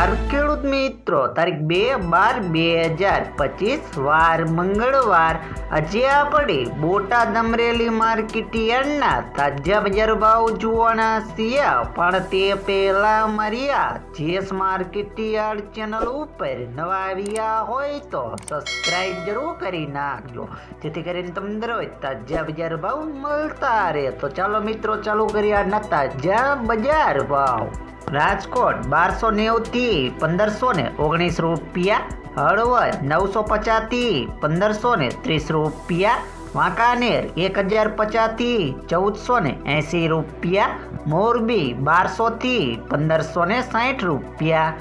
મિત્રો, તારીખ બે બાર બે હજાર પચીસ, વાર મંગળવાર. આજે આપણે બોટાદ અમરેલી માર્કેટ યાર્ડના તાજા બજાર ભાવ જોવાના છીએ, પણ તે પહેલા Maria, Jess market yard channel ઉપર નવા આવ્યા હોય તો સબસ્ક્રાઇબ જરૂર કરી નાખજો, જેથી કરીને તમને રોજ તાજા બજાર ભાવ મળતા રહે. તો ચાલો મિત્રો, ચાલુ કરીએ આજના તાજા બજાર ભાવ. રાજકોટ બારસો નેવુંથી પંદરસો ને ઓગણીસ રૂપિયા, હળવદ નવસો પચાસથી પંદરસો ને ત્રીસ રૂપિયા, વાંકાનેર એક હજાર પચાસથી ચૌદસો ને એંસી રૂપિયા, મોરબી બારસોથી પંદરસો ને સાઠ રૂપિયા.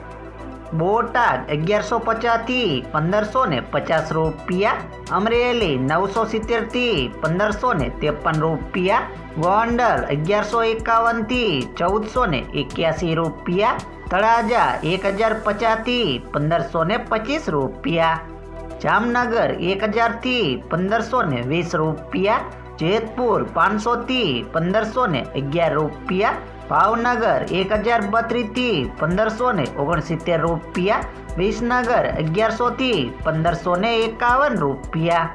બોટાદ અગિયારસો પચાસથી પંદરસો ને પચાસ રૂપિયા, અમરેલી નવસો સિત્તેરથી પંદરસો ને ત્રેપન રૂપિયા, ગોંડલ અગિયારસો એકાવનથી ચૌદસો ને એક્યાસી રૂપિયા, તળાજા એક હજાર પચાસથી પંદરસો ને પચીસ રૂપિયા, જામનગર એક હજારથી પંદરસો ને વીસ રૂપિયા, જેતપુર પાંચસોથી પંદરસો ને અગિયાર રૂપિયા ભાવનગર એક હજાર બત્રીસથી પંદરસો ને ઓગણસિત્તેર રૂપિયા. વિસનગર અગિયારસોથી પંદરસો ને એકાવન રૂપિયા.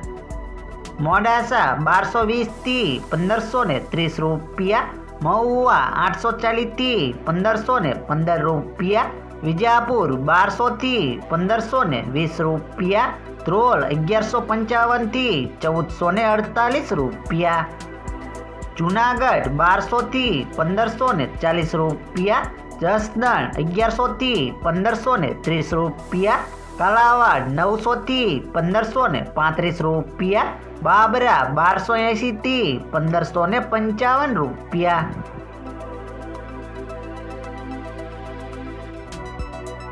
મોડાસા બારસો વીસથી પંદરસો ને ત્રીસ રૂપિયા. મહુવા આઠસો ચાલીસથી પંદરસો ને પંદર રૂપિયા. વિજાપુર બારસોથી પંદરસો ને વીસ રૂપિયા. ધ્રોલ અગિયારસો પંચાવનથી ચૌદસો ને અડતાલીસ રૂપિયા. જુનાગઢ બારસોથી પંદરસો ને ચાલીસ રૂપિયા, જસદણ અગિયારસોથી પંદરસો ને ત્રીસ રૂપિયા, કાલાવાડ નવસોથી પંદરસો ને પાંત્રીસ રૂપિયા, બાબરા બારસો એંશીથી પંદરસો ને પંચાવન રૂપિયા.